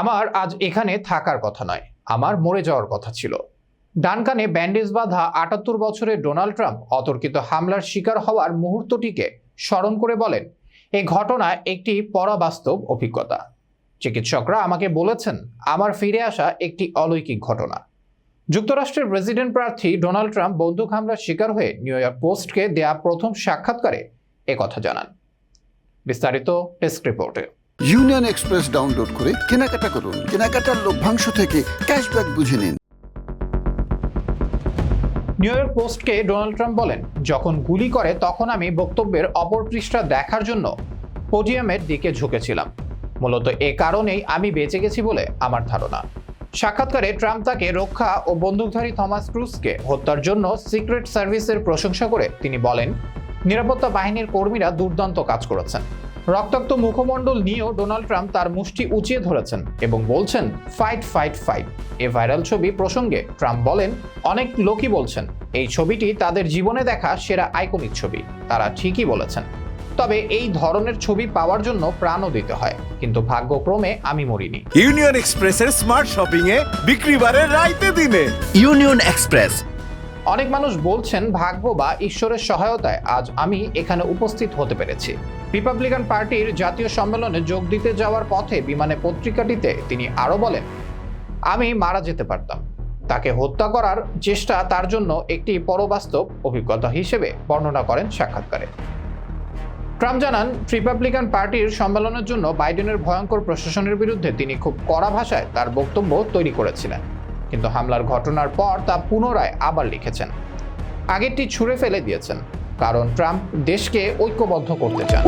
আমার আজ এখানে থাকার কথা নয়, আমার মরে যাওয়ার কথা ছিল। ডানকানে ব্যান্ডেজ বাঁধা আটাত্তর বছরের ডোনাল্ড ট্রাম্প অতর্কিত হামলার শিকার হওয়ার মুহূর্তটিকে স্মরণ করে বলেন এই ঘটনা একটি পরাবাস্তব অভিজ্ঞতা। চিকিৎসকরা আমাকে বলেছেন, আমার ফিরে আসা একটি অলৌকিক ঘটনা। যুক্তরাষ্ট্রের প্রেসিডেন্ট প্রার্থী ডোনাল্ড ট্রাম্প বন্দুক হামলার শিকার হয়ে নিউ ইয়র্ক পোস্টকে দেয়া প্রথম সাক্ষাৎকারে একথা জানান। বিস্তারিত ডেস্ক রিপোর্টে। ইউনিয়ন এক্সপ্রেস ডাউনলোড করে কেনাকাটা করুন। কেনাকাটার লভ্যাংশ থেকে ক্যাশব্যাক বুঝে নিন। নিউ ইয়র্ক পোস্টকে ডোনাল্ড ট্রাম্প বলেন, যখন গুলি করে, তখন আমি বক্তব্যের অপর পৃষ্ঠা দেখার জন্য পোডিয়ামের দিকে ঝুঁকেছিলাম। মূলত এ কারণেই আমি বেঁচে গেছি বলে আমার ধারণা। সাক্ষাৎকারে ট্রাম্প তাকে রক্ষা ও বন্দুকধারী থমাস ক্রুজকে হত্যার জন্য সিক্রেট সার্ভিসের প্রশংসা করে তিনি বলেন, নিরাপত্তা বাহিনীর কর্মীরা দুর্দান্ত কাজ করেছেন। রক্তাক্ত মুখমণ্ডল নিয়েও ডোনাল্ড ট্রাম্প তার মুষ্টি উঁচিয়ে ধরেছেন এবং বলছেন ফাইট ফাইট ফাইট এ ভাইরাল ছবি প্রসঙ্গে ট্রাম্প বলেন অনেক লোকই বলছেন এই ছবিটি তাদের জীবনে দেখা সেরা আইকনিক ছবি। তারা ঠিকই বলেছেন। তবে এই ধরনের ছবি পাওয়ার জন্য প্রাণও দিতে হয়। কিন্তু ভাগ্যক্রমে আমি মরিনি। ইউনিয়ন এক্সপ্রেসের স্মার্ট শপিং এ বিক্রি বাড়ে রাইতে দিনে। ইউনিয়ন এক্সপ্রেস অনেক মানুষ বলছেন ভাগ্য বা ঈশ্বরের সহায়তায় আজ আমি এখানে উপস্থিত হতে পেরেছি। রিপাবলিকান পার্টির জাতীয় সম্মেলনে যোগ দিতে যাওয়ার পথে বিমানে পত্রিকাটিতে তিনি আরও বলেন, আমি মারা যেতে পারতাম। তাকে হত্যা করার চেষ্টা তার জন্য একটি পরবাস্তব অভিজ্ঞতা হিসেবে বর্ণনা করেন সাক্ষাৎকারে। ট্রাম্প জানান, রিপাবলিকান পার্টির সম্মেলনের জন্য বাইডেনের ভয়ঙ্কর প্রশাসনের বিরুদ্ধে তিনি খুব কড়া ভাষায় তার বক্তব্য তৈরি করেছিলেন। কিন্তু হামলার ঘটনার পর তা পুনরায় আবার লিখেছেন। আগেরটি ছুঁড়ে ফেলে দিয়েছেন, কারণ ট্রাম্প দেশকে ঐক্যবদ্ধ করতে চান।